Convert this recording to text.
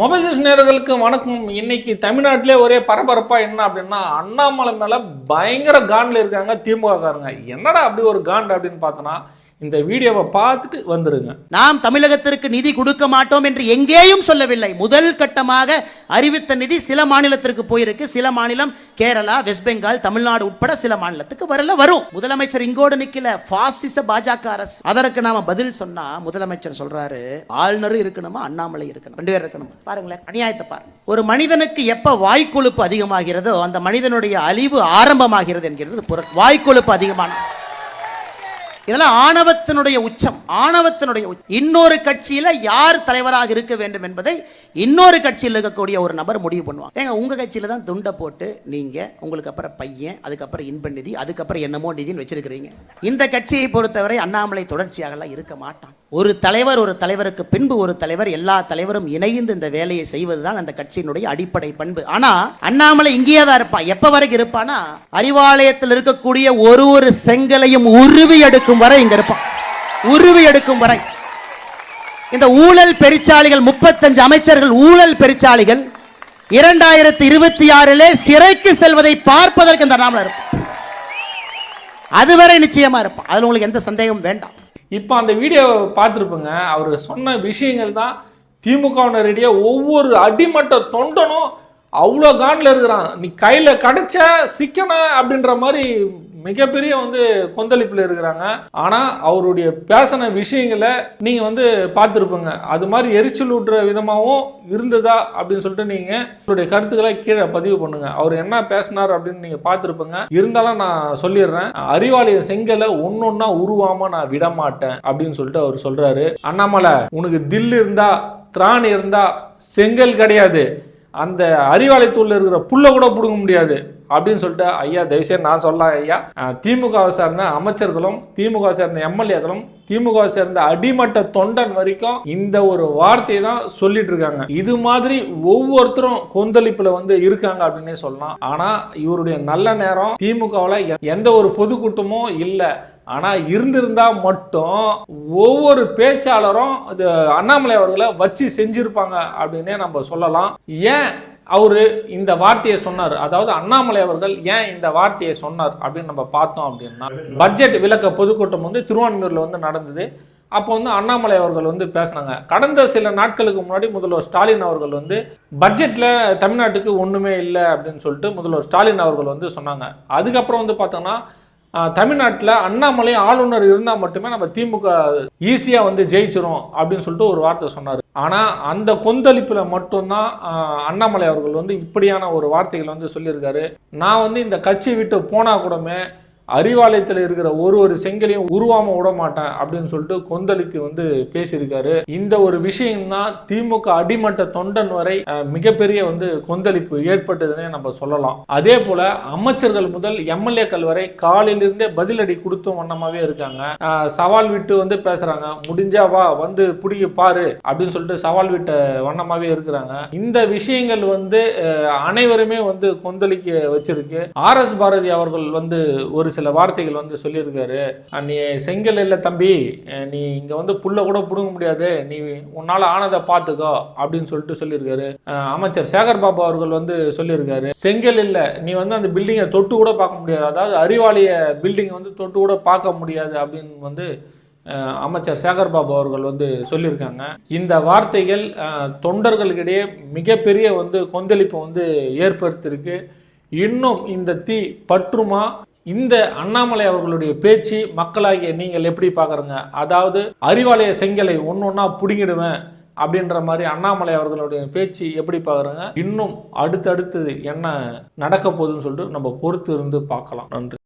Mobile station நேர்களுக்கு வணக்கம். இன்னைக்கு தமிழ்நாட்டிலே ஒரே பரபரப்பா என்ன அப்படின்னா அண்ணாமலை மேல பயங்கர காண்டில் இருக்காங்க திமுக காரங்க என்னடா அப்படி ஒரு காண்ட் அப்படின்னு பார்த்தோன்னா இந்த வீடியோவை பார்த்துட்டு வந்துருங்க. நாம் தமிழகத்திற்கு நிதி கொடுக்க மாட்டோம் என்று எங்கேயும் சொல்லவில்லை. முதல் கட்டமாக அறிவித்த நிதி சில மாநிலத்திற்கு போயிருக்கு. சில மாநிலம் கேரளா வெஸ்ட் பெங்கால் தமிழ்நாடு உட்பட சில மாநிலத்துக்கு வரல வரும். முதலமைச்சர் இங்கோடு நிக்கல. பாசிச பாஜக அரசு. அதற்கு நாம பதில் சொன்னா முதலமைச்சர் சொல்றாரு ஆளுநரும் இருக்கணுமா அண்ணாமலை இருக்கணும்? ரெண்டு பேர் இருக்கணும்? பாருங்களேன் அநியாயத்தை பாருங்க. ஒரு மனிதனுக்கு எப்ப வாய்க்கொழுப்பு அதிகமாகிறதோ அந்த மனிதனுடைய அழிவு ஆரம்பமாகிறது என்கிறது பொருள். வாய்க்கொழுப்பு அதிகமான. இதெல்லாம் ஆணவத்தினுடைய உச்சம் ஆணவத்தினுடைய இன்னொரு கட்சியில யார் தலைவராக இருக்க வேண்டும் என்பதை இன்னொரு கட்சியில் இருக்கக்கூடிய ஒரு நபர் முடிவு பண்ணுவாங்க. ஏங்க உங்க கட்சியில தான் துண்டை போட்டு நீங்க உங்களுக்கு அப்புறம் பையன் அதுக்கப்புறம் இன்ப நிதி அதுக்கப்புறம் என்னமோ நிதின்னு வச்சிருக்கிறீங்க. இந்த கட்சியை பொறுத்தவரை அண்ணாமலை தொடர்ச்சியாகலாம் இருக்க மாட்டான். ஒரு தலைவர் ஒரு தலைவருக்கு பின்பு ஒரு தலைவர் எல்லா தலைவரும் இணைந்து இந்த வேலையை செய்வதுதான் அந்த கட்சியினுடைய அடிப்படை பண்பு. ஆனா அண்ணாமலை இங்கேயே தான் இருப்பான். எப்ப வரைக்கும் இருப்பானா அறிவாலயத்தில் இருக்கக்கூடிய ஒரு ஒரு செங்கலையும் உருவி எடுக்கும் வரை இங்க இருப்பான். உருவி எடுக்கும் வரை. இந்த ஊழல் பெருச்சாளிகள் முப்பத்தஞ்சு அமைச்சர்கள் ஊழல் பெருச்சாளிகள் இரண்டாயிரத்தி இருபத்தி ஆறிலே சிறைக்கு செல்வதை பார்ப்பதற்கு இந்த அண்ணாமலை இருப்பான். அதுவரை நிச்சயமா இருப்பான். அதுல உங்களுக்கு எந்த சந்தேகமும் வேண்டாம். இப்போ அந்த வீடியோவை பார்த்துருப்போங்க அவர் சொன்ன விஷயங்கள் தான் திமுகவினரிடையே ஒவ்வொரு அடிமட்ட தொண்டனும் அவ்வளோ காண்டில் இருக்கிறான். நீ கையில் கிடைச்ச சிக்கன அப்படின்ற மாதிரி மிகப்பெரிய வந்து கொந்தளிப்பில் இருக்கிறாங்க. ஆனால் அவருடைய பேசின விஷயங்களை நீங்கள் வந்து பார்த்துருப்பீங்க. அது மாதிரி எரிச்சல் ஊட்டுற விதமாகவும் இருந்ததா அப்படின்னு சொல்லிட்டு நீங்கள் உங்களுடைய கருத்துக்களை கீழே பதிவு பண்ணுங்க. அவர் என்ன பேசினார் அப்படின்னு நீங்கள் பார்த்துருப்பீங்க. இருந்தாலும் நான் சொல்லிடுறேன். அறிவாலய செங்கலை ஒன்னொன்னா உருவாம நான் விட மாட்டேன் அப்படின்னு சொல்லிட்டு அவர் சொல்றாரு. அண்ணாமலை உனக்கு தில் இருந்தா திராணி இருந்தா செங்கல் கிடையாது. அந்த அறிவாலயத்தூள்ல இருக்கிற புல்ல கூட பிடுங்க முடியாது. அப்படின்னு சொல்லிட்டு ஐயா தயவுசெய்து நான் சொல்லலாம் ஐயா. திமுகவை சார்ந்த அமைச்சர்களும் திமுக சேர்ந்த எம்எல்ஏக்களும் திமுக சேர்ந்த அடிமட்ட தொண்டன் வரைக்கும் இந்த ஒரு வார்த்தையை தான் சொல்லிட்டு இருக்காங்க. இது மாதிரி ஒவ்வொருத்தரும் கொந்தளிப்புல வந்து இருக்காங்க அப்படின்னே சொல்லலாம். ஆனா இவருடைய நல்ல நேரம் திமுகவில் எந்த ஒரு பொதுக்கூட்டமும் இல்லை. ஆனா இருந்திருந்தா மட்டும் ஒவ்வொரு பேச்சாளரும் அது அண்ணாமலை அவர்களை வச்சு செஞ்சிருப்பாங்க அப்படின்னே நம்ம சொல்லலாம். ஏன் அவர் இந்த வார்த்தையை சொன்னார். அதாவது அண்ணாமலை அவர்கள் ஏன் இந்த வார்த்தையை சொன்னார் அப்படின்னு நம்ம பார்த்தோம் அப்படின்னா பட்ஜெட் விளக்க பொதுக்கூட்டம் வந்து திருவான்மூரில் வந்து நடந்தது. அப்போ வந்து அண்ணாமலை அவர்கள் வந்து பேசினாங்க. கடந்த சில நாட்களுக்கு முன்னாடி முதல்வர் ஸ்டாலின் அவர்கள் வந்து பட்ஜெட்டில் தமிழ்நாட்டுக்கு ஒன்றுமே இல்லை அப்படின்னு சொல்லிட்டு முதல்வர் ஸ்டாலின் அவர்கள் வந்து சொன்னாங்க. அதுக்கப்புறம் வந்து பார்த்தோன்னா தமிழ்நாட்டில் அண்ணாமலை ஆளுநர் இருந்தால் மட்டுமே நம்ம திமுக ஈஸியாக வந்து ஜெயிச்சிரும் அப்படின்னு சொல்லிட்டு ஒரு வார்த்தை சொன்னார். ஆனால் அந்த கொந்தளிப்பில் மட்டும்தான் அண்ணாமலை அவர்கள் வந்து இப்படியான ஒரு வார்த்தைகள் வந்து சொல்லியிருக்காரு. நான் வந்து இந்த கட்சியை விட்டு போனால் கூடமே அறிவாலயத்தில் இருக்கிற ஒரு ஒரு செங்கலையும் உருவாம விட மாட்டேன் அப்படின்னு சொல்லிட்டு கொந்தளித்து வந்து பேசியிருக்காரு. இந்த ஒரு விஷயம்தான் திமுக அடிமட்ட தொண்டன் வரை மிகப்பெரிய வந்து கொந்தளிப்பு ஏற்பட்டதுன்னே நம்ம சொல்லலாம். அதே போல அமைச்சர்கள் முதல் எம்எல்ஏக்கள் வரை காலையிலிருந்தே பதிலடி கொடுத்தும் வண்ணமாவே இருக்காங்க. சவால் விட்டு வந்து பேசுறாங்க. முடிஞ்சா வா வந்து பிடிக்க பாரு அப்படின்னு சொல்லிட்டு சவால் விட்ட வண்ணமாவே இருக்கிறாங்க. இந்த விஷயங்கள் வந்து அனைவருமே வந்து கொந்தளிக்க வச்சிருக்கு. ஆர் எஸ் பாரதி அவர்கள் வந்து ஒரு சில வார்த்தைகள் வந்து சொல்லியிருக்காரு. நீ செங்கல் இல்லை தம்பி. நீ இங்கே வந்து புல்லை கூட பிடுங்க முடியாது. நீ உன்னால் ஆனதை பார்த்துக்கோ அப்படின்னு சொல்லிட்டு சொல்லியிருக்காரு. அமைச்சர் சேகர் பாபு அவர்கள் வந்து சொல்லியிருக்காரு. செங்கல் இல்லை. நீ வந்து அந்த பில்டிங்கை தொட்டு கூட பார்க்க முடியாது. அதாவது அறிவாளிய பில்டிங்கை வந்து தொட்டு கூட பார்க்க முடியாது. அப்படின்னு வந்து அமைச்சர் சேகர் பாபு அவர்கள் வந்து சொல்லியிருக்காங்க. இந்த வார்த்தைகள் தொண்டர்களுக்கிடையே மிகப்பெரிய வந்து கொந்தளிப்பை வந்து ஏற்படுத்தியிருக்கு. இன்னும் இந்த தீ பற்றுமா? இந்த அண்ணாமலை அவர்களுடைய பேச்சு மக்களாகிய நீங்கள் எப்படி பார்க்குறங்க? அதாவது அறிவாலய செங்கலை ஒன்று ஒன்றா பிடுங்கிடுவேன் அப்படின்ற மாதிரி அண்ணாமலை அவர்களுடைய பேச்சு எப்படி பார்க்குறங்க? இன்னும் அடுத்தடுத்து என்ன நடக்க போகுதுன்னு சொல்லிட்டு நம்ம பொறுத்து இருந்து பார்க்கலாம். நன்றி.